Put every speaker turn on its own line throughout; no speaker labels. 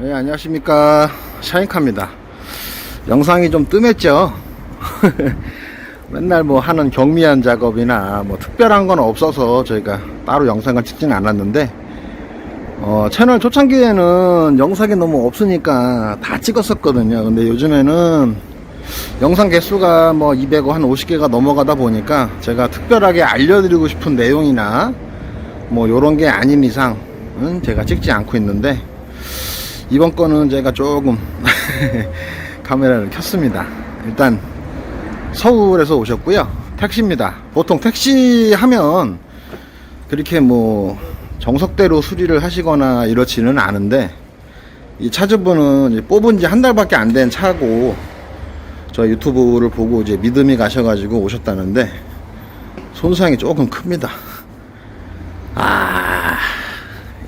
네, 안녕하십니까. 샤인카입니다. 영상이 좀 뜸했죠? 맨날 뭐 하는 경미한 작업이나 뭐 특별한 건 없어서 저희가 따로 영상을 찍지는 않았는데, 어, 채널 초창기에는 영상이 너무 없으니까 다 찍었었거든요. 근데 요즘에는 영상 개수가 뭐 200호 한 50개가 넘어가다 보니까 제가 특별하게 알려드리고 싶은 내용이나 뭐 요런 게 아닌 이상 은 제가 찍지 않고 있는데, 이번 거는 제가 조금 카메라를 켰습니다. 일단 서울에서 오셨고요. 택시입니다. 보통 택시 하면 그렇게 뭐 정석대로 수리를 하시거나 이렇지는 않은데 이 차주분은 뽑은 지 한 달밖에 안 된 차고 저 유튜브를 보고 이제 믿음이 가셔가지고 오셨다는데 손상이 조금 큽니다. 아,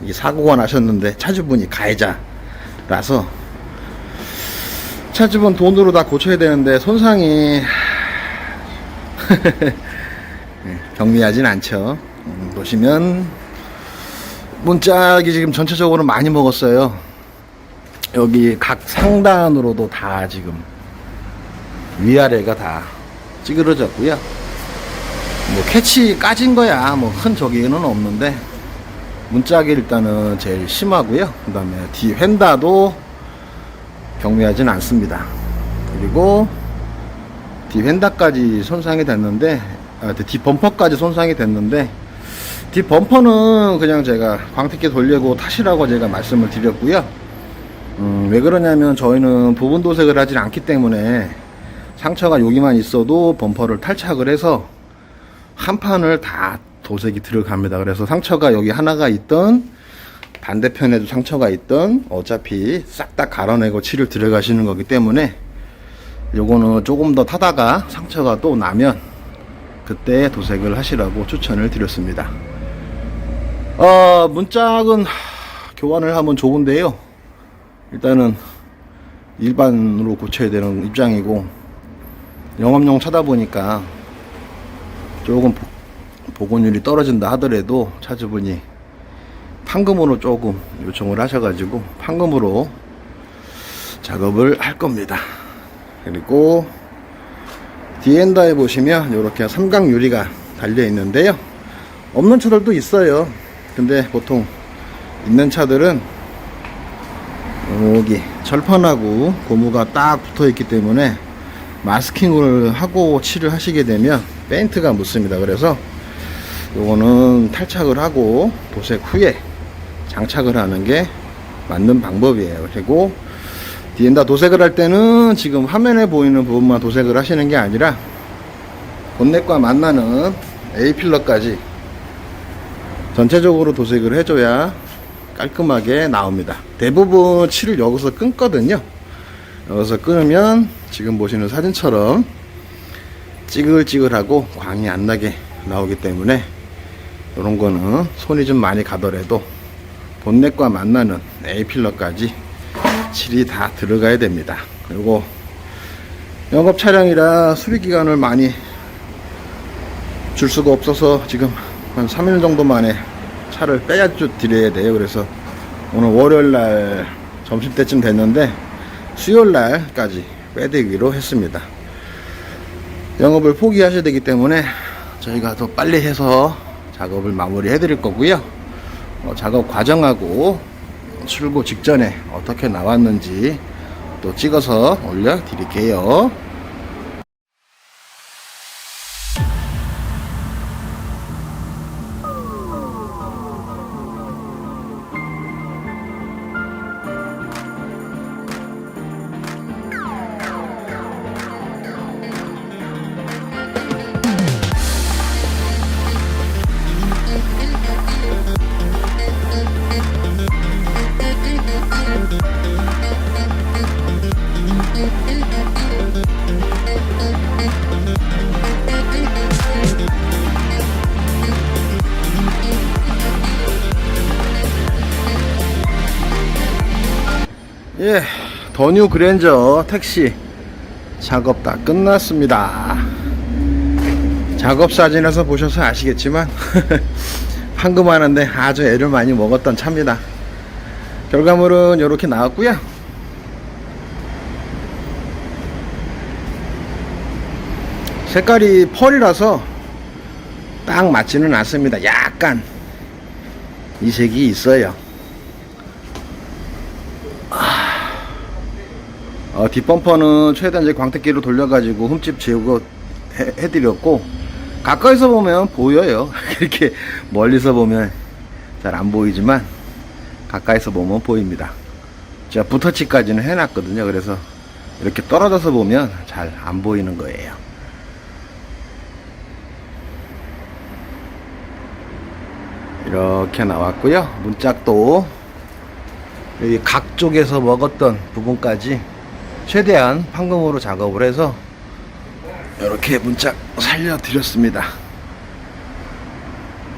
이 사고가 나셨는데 차주분이 가해자 라서 차주분 돈으로 다 고쳐야 되는데 손상이 네, 경미하진 않죠. 음, 보시면 문짝이 지금 전체적으로 많이 먹었어요. 여기 각 상단으로도 다 지금 위아래가 다 찌그러졌고요. 뭐 캐치 까진 거야 뭐 큰 저기는 없는데 문짝이 일단은 제일 심하고요. 그 다음에 뒤 휀다도 경미하진 않습니다. 그리고 뒤 휀다까지 손상이 됐는데 아, 뒤 범퍼까지 손상이 됐는데 뒤 범퍼는 그냥 제가 광택기 돌리고 타시라고 제가 말씀을 드렸고요. 음, 왜 그러냐면 저희는 부분 도색을 하진 않기 때문에 상처가 여기만 있어도 범퍼를 탈착을 해서 한 판을 다 도색이 들어갑니다. 그래서 상처가 여기 하나가 있던 반대편에도 상처가 있던 어차피 싹 다 갈아내고 치료 들어가시는 거기 때문에 요거는 조금 더 타다가 상처가 또 나면 그때 도색을 하시라고 추천을 드렸습니다. 어, 문짝은 교환을 하면 좋은데요. 일단은 일반으로 고쳐야 되는 입장이고 영업용 차다 보니까 조금 보- 보건율이 떨어진다 하더라도 차주분이 판금으로 조금 요청을 하셔가지고 판금으로 작업을 할 겁니다. 그리고 디엔다에 보시면 이렇게 삼각 유리가 달려 있는데요. 없는 차들도 있어요. 근데 보통 있는 차들은 여기 철판하고 고무가 딱 붙어 있기 때문에 마스킹을 하고 칠을 하시게 되면 페인트가 묻습니다. 그래서 요거는 탈착을 하고 도색 후에 장착을 하는 게 맞는 방법이에요. 그리고 디엔다 도색을 할 때는 지금 화면에 보이는 부분만 도색을 하시는 게 아니라 본넷과 만나는 A 필러까지 전체적으로 도색을 해줘야 깔끔하게 나옵니다. 대부분 칠을 여기서 끊거든요. 여기서 끊으면 지금 보시는 사진처럼 찌글찌글하고 광이 안 나게 나오기 때문에 이런 거는 손이 좀 많이 가더라도 본넷과 만나는 A 필러까지 칠이 다 들어가야 됩니다. 그리고 영업 차량이라 수리 기간을 많이 줄 수가 없어서 지금 한 3일 정도 만에 차를 빼야 주 드려야 돼요. 그래서 오늘 월요일 날 점심 때쯤 됐는데 수요일 날까지 빼드기로 했습니다. 영업을 포기하셔야 되기 때문에 저희가 더 빨리 해서 작업을 마무리 해 드릴 거고요. 어, 작업 과정하고 출고 직전에 어떻게 나왔는지 또 찍어서 올려 드릴게요. 예, 더뉴 그랜저 택시 작업 다 끝났습니다. 작업 사진에서 보셔서 아시겠지만 황금하는데 아주 애를 많이 먹었던 차입니다. 결과물은 이렇게 나왔고요. 색깔이 펄이라서 딱 맞지는 않습니다. 약간 이 색이 있어요. 어, 뒷범퍼는 최대한 이제 광택기로 돌려가지고 흠집 제거 해- 해드렸고 가까이서 보면 보여요. 이렇게 멀리서 보면 잘 안 보이지만 가까이서 보면 보입니다. 제가 붓터치까지는 해놨거든요. 그래서 이렇게 떨어져서 보면 잘 안 보이는 거예요. 이렇게 나왔고요. 문짝도 여기 각 쪽에서 먹었던 부분까지 최대한 판금으로 작업을 해서 이렇게 문짝 살려드렸습니다.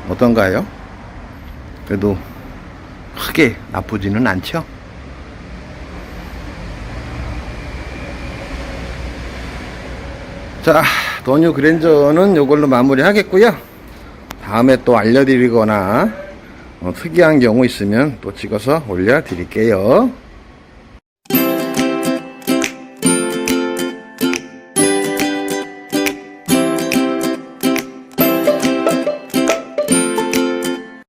어떤가요? 그래도 크게 나쁘지는 않죠? 자, 더뉴 그랜저는 이걸로 마무리 하겠고요. 다음에 또 알려드리거나 어, 특이한 경우 있으면 또 찍어서 올려드릴게요.